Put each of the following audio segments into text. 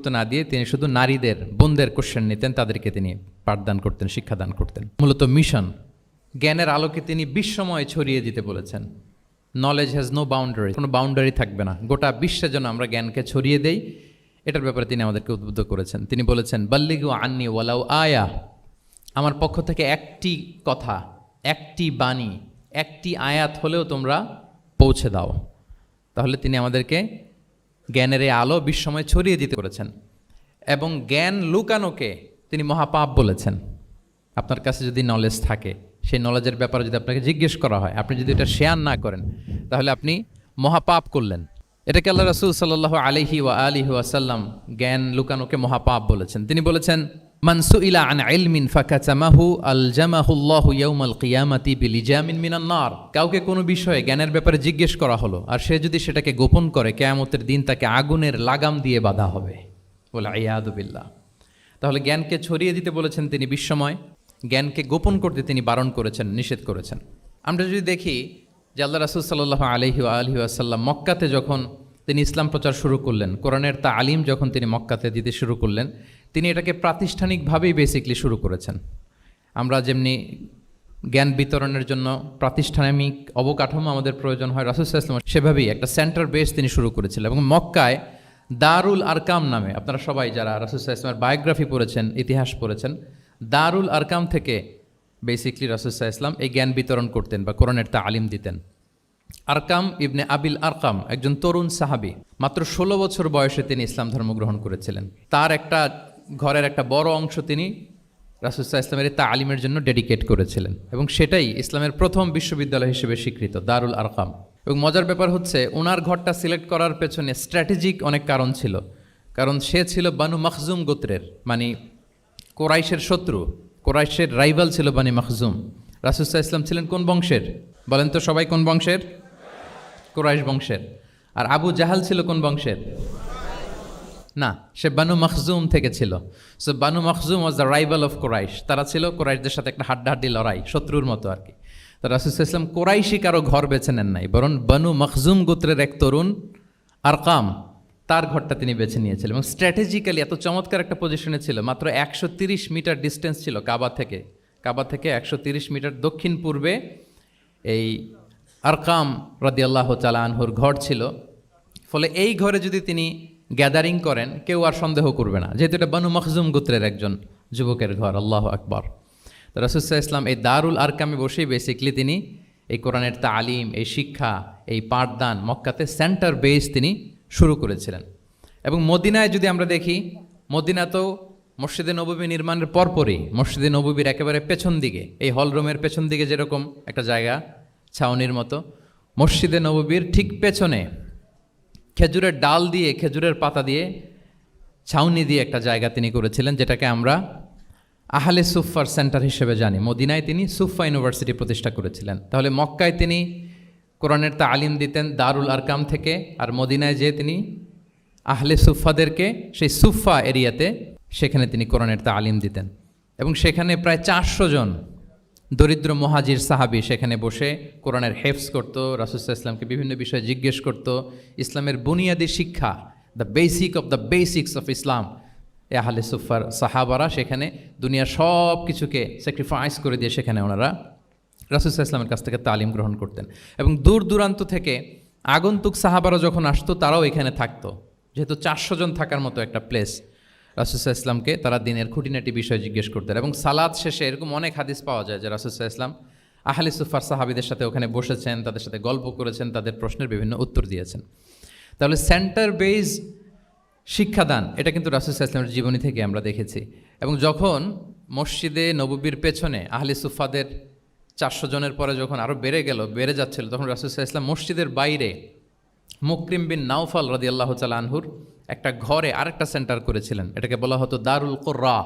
গুরুত্ব না দিয়ে তিনি শুধু নারীদের, বোনদের কোশ্চেন নিতেন, তাদেরকে তিনি পাঠদান করতেন, শিক্ষাদান করতেন। মূলত মিশন জ্ঞানের আলোকে তিনি বিশ্বময় ছড়িয়ে দিতে বলেছেন। নলেজ হ্যাজ নো বাউন্ডারি কোনো বাউন্ডারি থাকবে না। গোটা বিশ্বে যেন আমরা জ্ঞানকে ছড়িয়ে দেই, এটার ব্যাপারে তিনি আমাদেরকে উদ্বুদ্ধ করেছেন। তিনি বলেছেন, বাল্লিগু আন্নি ওয়ালাউ আয়া। আমার পক্ষ থেকে একটি কথা, একটি বাণী, একটি আয়াত হলেও তোমরা পৌঁছে দাও। তাহলে তিনি আমাদেরকে জ্ঞানের এই আলো বিশ্বময় ছড়িয়ে দিতে করেছেন এবং জ্ঞান লুকানোকে তিনি মহাপাপ বলেছেন। আপনার কাছে যদি নলেজ থাকে, সেই নলেজের ব্যাপারে যদি আপনাকে জিজ্ঞেস করা হয়, আপনি যদি এটা শেয়ার না করেন, তাহলে আপনি মহাপাপ করলেন। এটাকে আল্লাহ রসুল সাল্লাহ আলিহি ওয়া আলিহি ওয়াসাল্লাম জ্ঞান লুকানোকে মহাপাপ বলেছেন। তিনি বলেছেন মানসু ইলা আন ইলমিন ফাকাচামাহু আল জামাহুল্লাহু ইয়াউমাল কিয়ামাতি বিলিজামিন মিনান নার কাউকে কোনো বিষয়ে জ্ঞানের ব্যাপারে জিজ্ঞেস করা হলো, আর সে যদি সেটাকে গোপন করে, কেয়ামতের দিন তাকে আগুনের লাগাম দিয়ে বাধা হবে। বলে আয়াদুবিল্লাহ তাহলে জ্ঞানকে ছড়িয়ে দিতে বলেছেন তিনি বিশ্বময়, জ্ঞানকে গোপন করতে তিনি বারণ করেছেন, নিষেধ করেছেন। আমরা যদি দেখি যে আল্লাহ রাসুল সাল্লাহ আলহি আলহি আসাল্লাম মক্কাতে যখন তিনি ইসলাম প্রচার শুরু করলেন, কোরআনের তা আলিম যখন তিনি মক্কাতে দিতে শুরু করলেন তিনি এটাকে প্রাতিষ্ঠানিকভাবেই বেসিকলি শুরু করেছেন। আমরা যেমনি জ্ঞান বিতরণের জন্য প্রাতিষ্ঠানিক অবকাঠামো আমাদের প্রয়োজন হয় রাসুসাল্লাম সেভাবেই একটা সেন্টার বেস তিনি শুরু করেছিলেন এবং মক্কায় দারুল আরকাম নামে, আপনারা সবাই যারা রাসুসাহ ইসলামের বায়োগ্রাফি পড়েছেন, ইতিহাস পড়েছেন, দারুল আরকাম থেকে বেসিকলি রাসুসাহ ইসলাম এই জ্ঞান বিতরণ করতেন বা কোরআনের তা আলিম দিতেন। আরকাম ইবনে আবিল আরকাম একজন তরুণ সাহাবি, মাত্র ষোলো বছর বয়সে তিনি ইসলাম ধর্ম গ্রহণ করেছিলেন। তার একটা ঘরের একটা বড় অংশ তিনি রাসুসাহ ইসলামের তা আলিমের জন্য ডেডিকেট করেছিলেন এবং সেটাই ইসলামের প্রথম বিশ্ববিদ্যালয় হিসেবে স্বীকৃত, দারুল আরকাম। এবং মজার ব্যাপার হচ্ছে ওনার ঘরটা সিলেক্ট করার পেছনে স্ট্র্যাটেজিক অনেক কারণ ছিল। কারণ সে ছিল বানু মখজুম গোত্রের মানে কোরাইশের শত্রু, কোরাইশের রাইভাল ছিল বানি মখজুম। রাসুসাহ ইসলাম ছিলেন কোন বংশের? বলেন তো সবাই কোন বংশের? কোরাইশ বংশের। আর আবু জাহাল ছিল কোন বংশের? না, সে বানু মখজুম থেকে ছিল। So Banu Makhzum was the rival of Quraysh. তারা ছিল কোরাইশদের সাথে একটা হাড্ডাহাড্ডি লড়াই, শত্রুর মতো আর কি। তো রাসুসাহ ইসলাম কোরাইশি কারও ঘর বেছে নেন নাই, বরং বানু মখজুম গোত্রের এক তরুণ, আরকাম, তার ঘরটা তিনি বেছে নিয়েছিলেন এবং স্ট্র্যাটেজিক্যালি এত চমৎকার একটা পজিশনে ছিল, মাত্র একশো তিরিশ মিটার ডিস্টেন্স ছিল কাবা থেকে। কাবা থেকে একশো তিরিশ মিটার দক্ষিণ পূর্বে এই আরকাম রাদিয়াল্লাহ চালা আনহুর ঘর ছিল। ফলে এই ঘরে যদি তিনি গ্যাদারিং করেন, কেউ আর সন্দেহ করবে না। যেহেতু এটা বানু মখজুম গোত্রের একজন যুবকের ঘর, আল্লাহ আকবর। তো রাসুসাহ ইসলাম এই দারুল আরকামে বসেই বেসিকলি তিনি এই কোরআনের তালিম, এই শিক্ষা, এই পাঠদান মক্কাতে সেন্টার বেস তিনি শুরু করেছিলেন। এবং মদিনায় যদি আমরা দেখি মদিনা তো মসজিদে নববী নির্মাণের পরপরই মসজিদে নববীর একেবারে পেছন দিকে, এই হলরুমের পেছন দিকে যেরকম একটা জায়গা, ছাউনির মতো, মসজিদে নববীর ঠিক পেছনে খেজুরের ডাল দিয়ে, খেজুরের পাতা দিয়ে ছাউনি দিয়ে একটা জায়গা তিনি করেছিলেন, যেটাকে আমরা আহলে সুফার সেন্টার হিসেবে জানি। মদিনায় তিনি সুফা ইউনিভার্সিটি প্রতিষ্ঠা করেছিলেন। তাহলে মক্কায় তিনি কোরআনের তালিম দিতেন দারুল আরকাম থেকে, আর মদিনায় যেয়ে তিনি আহলে সুফাদেরকে সেই সুফা এরিয়াতে সেখানে তিনি কোরআনের তালিম দিতেন। এবং সেখানে প্রায় চারশো জন দরিদ্র মহাজির সাহাবি সেখানে বসে কোরআনের হেফস করত রাসুসাহ ইসলামকে বিভিন্ন বিষয়ে জিজ্ঞেস করত, ইসলামের বুনিয়াদী শিক্ষা the basic of the basics of Islam এ আহলে সুফার সাহাবারা সেখানে দুনিয়ার সব কিছুকে স্যাক্রিফাইস করে দিয়ে সেখানে ওনারা রাসুসাহ ইসলামের কাছ থেকে তালিম গ্রহণ করতেন। এবং দূর দূরান্ত থেকে আগন্তুক সাহাবারা যখন আসতো, তারাও এখানে থাকতো। যেহেতু চারশো জন থাকার মতো একটা প্লেস রাসুসাহ ইসলামকে তারা দিনের খুঁটিনাটি বিষয় জিজ্ঞেস করতেন এবং সালাদ শেষে এরকম অনেক হাদিস পাওয়া যায় যে রাসুসাহ ইসলাম আহলি সুফার সাহাবিদের সাথে ওখানে বসেছেন, তাদের সাথে গল্প করেছেন, তাদের প্রশ্নের বিভিন্ন উত্তর দিয়েছেন। তাহলে সেন্টার বেজ শিক্ষাদান, এটা কিন্তু রাসুসাহ ইসলামের জীবনী থেকে আমরা দেখেছি। এবং যখন মসজিদে নববীর পেছনে আহলি সুফাদের চারশো জনের পরে যখন আরও বেড়ে গেল, বেড়ে যাচ্ছিল, তখন রাসুসাহ ইসলাম মসজিদের বাইরে মুকরিম বিন নাউফাল রাদি আল্লাহ আনহুর একটা ঘরে আরেকটা সেন্টার করেছিলেন। এটাকে বলা হতো দারুল কোর্রা।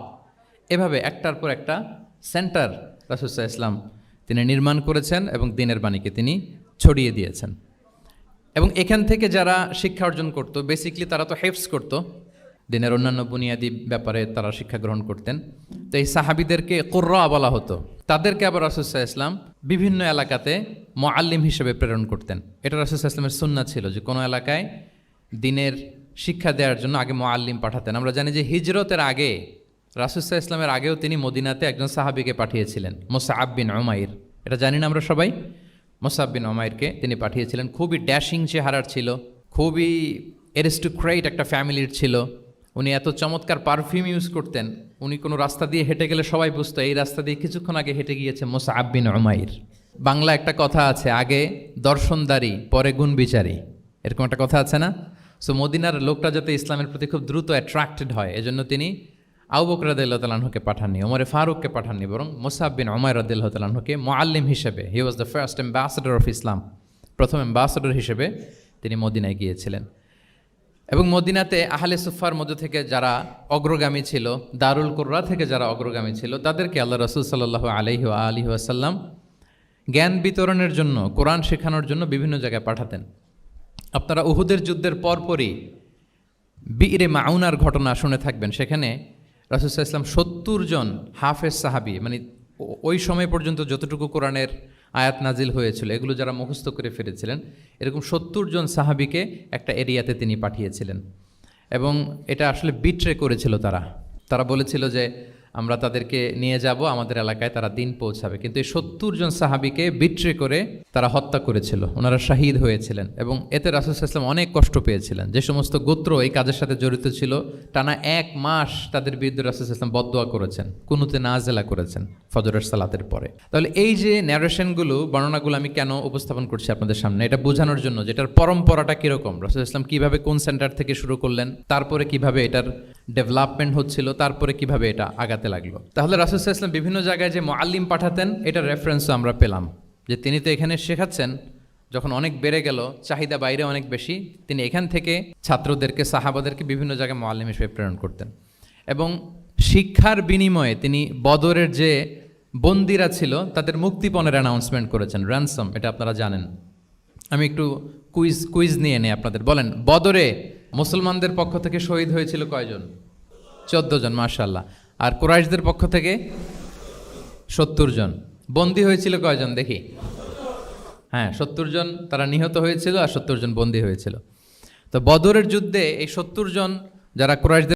এভাবে একটার পর একটা সেন্টার রাসুসাহ ইসলাম তিনি নির্মাণ করেছেন এবং দিনের বাণীকে তিনি ছড়িয়ে দিয়েছেন। এবং এখান থেকে যারা শিক্ষা অর্জন করতো বেসিকলি তারা তো হেফস করতো। দিনের অন্যান্য বুনিয়াদী ব্যাপারে তারা শিক্ষা গ্রহণ করতেন। তো এই সাহাবিদেরকে কোর্রা বলা হতো। তাদেরকে আবার রাসুসাহ ইসলাম বিভিন্ন এলাকাতে মোয়াল্লিম হিসেবে প্রেরণ করতেন। এটা রাসুসাহ ইসলামের সুন্না ছিল যে কোনো এলাকায় দিনের শিক্ষা দেওয়ার জন্য আগে মোয়াল্লিম পাঠাতেন। আমরা জানি যে হিজরতের আগে রাসুসাহ ইসলামের আগেও তিনি মদিনাতে একজন সাহাবিকে পাঠিয়েছিলেন, মোসাআব বিন ওমাইর এটা জানি না আমরা সবাই? মোসাব বিন ওমাইরকে তিনি পাঠিয়েছিলেন। খুবই ড্যাশিং চেহারার ছিল, খুবই এরিস্টোক্রেট একটা ফ্যামিলির ছিল। উনি এত চমৎকার পারফিউম ইউজ করতেন, উনি কোনো রাস্তা দিয়ে হেঁটে গেলে সবাই বুঝতো, এই রাস্তা দিয়ে কিছুক্ষণ আগে হেঁটে গিয়েছে মোসাআব বিন ওমাইর বাংলা একটা কথা আছে, আগে দর্শনদারি, পরে গুণ বিচারী এরকম একটা কথা আছে না? সো মদিনার লোকটা যাতে ইসলামের প্রতি খুব দ্রুত অ্যাট্রাক্টেড হয়, এজন্য তিনি আউ বকর রাদিল্লাহ পাঠাননি, ওমরে ফারুককে পাঠাননি, বরং মোসাব বিন ওমর রাদিল্লাহ তালাহুকে মোয়াল্লিম হিসেবে he was the first ambassador of Islam প্রথম অ্যাম্বাসেডর হিসেবে তিনি মদিনায় গিয়েছিলেন। এবং মদিনাতে আহলে সুফার মধ্য থেকে যারা অগ্রগামী ছিল, দারুল কুর্রা থেকে যারা অগ্রগামী ছিল, তাদেরকে আল্লাহ রসুল সাল্লাহ আলহি আলহি আসাল্লাম জ্ঞান বিতরণের জন্য, কোরআন শেখানোর জন্য বিভিন্ন জায়গায় পাঠাতেন। আপনারা উহুদের যুদ্ধের পরপরই বীরে মাউনার ঘটনা শুনে থাকবেন। সেখানে রাসুসাহ ইসলাম সত্তর জন হাফেজ সাহাবি মানে ওই সময় পর্যন্ত যতটুকু কোরআনের আয়াত নাজিল হয়েছিল, এগুলো যারা মুখস্থ করে ফিরেছিলেন এরকম সত্তর জন সাহাবিকে একটা এরিয়াতে তিনি পাঠিয়েছিলেন। এবং এটা আসলে বিট্রে করেছিল তারা। তারা বলেছিল যে আমরা তাদেরকে নিয়ে যাব, আমাদের এলাকায় তারা দিন পৌঁছাবে। কিন্তু এই সত্তর জন সাহাবিকে বিট্রে করে তারা হত্যা করেছিল। ওনারা শাহিদ হয়েছিলেন এবং এতে রাসুল ইসলাম অনেক কষ্ট পেয়েছিলেন। যে সমস্ত গোত্র এই কাজের সাথে জড়িত ছিল, টানা এক মাস তাদের বিরুদ্ধে রাসুল ইসলাম বদোয়া করেছেন, কুনুতে নাজেলা করেছেন ফজরের সালাতের পরে। তাহলে এই যে ন্যারেশনগুলো বর্ণনাগুলো আমি কেন উপস্থাপন করছি আপনাদের সামনে, এটা বোঝানোর জন্য যেটার পরম্পরাটা কীরকম? রাসুল ইসলাম কীভাবে কোন সেন্টার থেকে শুরু করলেন, তারপরে কীভাবে এটার ডেভেলপমেন্ট হচ্ছিল, তারপরে কীভাবে এটা আগাতে লাগল। তাহলে রাসুল ইসলাম বিভিন্ন জায়গায় যে মোয়াল্লিম পাঠাতেন এটার রেফারেন্সও আমরা পেলাম। যে তিনি তো এখানে শেখাচ্ছেন, যখন অনেক বেড়ে গেল, চাহিদা বাইরে অনেক বেশি, তিনি এখান থেকে ছাত্রদেরকে, সাহাবাদেরকে বিভিন্ন জায়গায় মোয়াল্লিম হিসেবে প্রেরণ করতেন। এবং শিক্ষার বিনিময়ে তিনি বদরের যে বন্দিরা ছিল, তাদের মুক্তিপণের অ্যানাউন্সমেন্ট করেছেন। র্যানসম এটা আপনারা জানেন। আমি একটু কুইজ কুইজ নিয়ে নেই আপনাদের। বলেন, বদরে মুসলমানদের পক্ষ থেকে শহীদ হয়েছিল কয়জন? চোদ্দ জন মার্শাল্লাহ আর কুরাইশদের পক্ষ থেকে সত্তর জন। বন্দী হয়েছিল কয়জন? দেখি। হ্যাঁ সত্তর জন তারা নিহত হয়েছিল আর সত্তর জন বন্দী হয়েছিল। তো বদরের যুদ্ধে এই সত্তর জন যারা কুরাইশদের